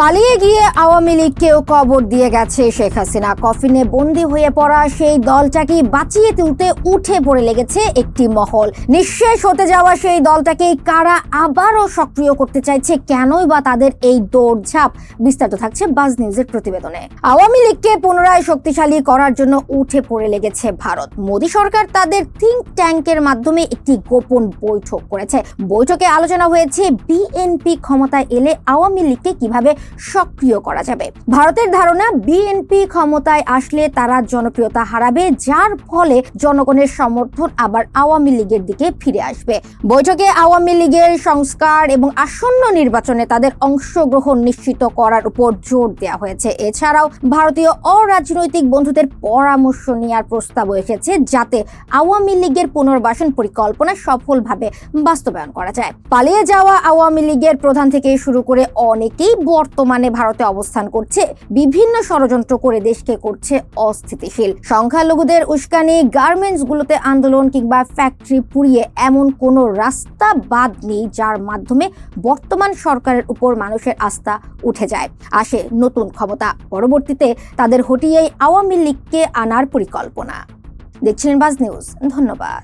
পালিয়ে গিয়ে আওয়ামী লীগকেও কবর দিয়ে গেছে শেখ হাসিনা। কফিনে বন্দি হয়ে পড়া সেই দলটাকে বাঁচিয়ে তুলতে উঠে পড়ে লেগেছে একটি মহল। নিঃশেষ হতে যাওয়া সেই দলটাকে কারা আবারও সক্রিয় করতে চাইছে কেনই বা তাদের এই দৌড়ঝাঁপ? বিস্তারিত থাকছে বাজ নিউজের প্রতিবেদনে। আওয়ামী লীগকে পুনরায় শক্তিশালী করার জন্য উঠে পড়ে লেগেছে ভারত। মোদী সরকার তাদের থিঙ্ক ট্যাঙ্কের মাধ্যমে একটি গোপন বৈঠক করেছে। বৈঠকে আলোচনা হয়েছে বিএনপি ক্ষমতায় এলে আওয়ামী লীগকে কীভাবে সক্রিয় করা যাবে। ভারতের ধারণা বিএনপি ক্ষমতায় আসলে তারা জনপ্রিয়তা হারাবে, যার ফলে জনগণের সমর্থন আবার আওয়ামী লীগের দিকে ফিরে আসবে। বৈঠকে আওয়ামী লীগের সংস্কার এবং আসন্ন নির্বাচনে তাদের অংশগ্রহণ নিশ্চিত করার উপর জোর দেওয়া হয়েছে। এছাড়াও ভারতীয় অরাজনৈতিক বন্ধুদের পরামর্শ নেওয়ার প্রস্তাব এসেছে, যাতে আওয়ামী লীগের পুনর্বাসন পরিকল্পনা সফলভাবে বাস্তবায়ন করা যায়। পালিয়ে যাওয়া আওয়ামী লীগের প্রধান থেকে শুরু করে অনেকেই বর্তমানে ভারতে অবস্থান করছে, বিভিন্ন ষড়যন্ত্র করে দেশকে করছে অস্থিতিশীল। সংখ্যালঘুদের উস্কানি গার্মেন্টস গুলোতে আন্দোলন কিংবা ফ্যাক্টরি পুড়িয়ে এমন কোনো রাস্তা বাদ নেই, যার মাধ্যমে বর্তমান সরকারের উপর মানুষের আস্থা উঠে যায়। আসে নতুন ক্ষমতা, পরবর্তীতে তাদের হটিয়েই আওয়ামী লীগকে আনার পরিকল্পনা। দেখছিলেন বাজ নিউজ, ধন্যবাদ।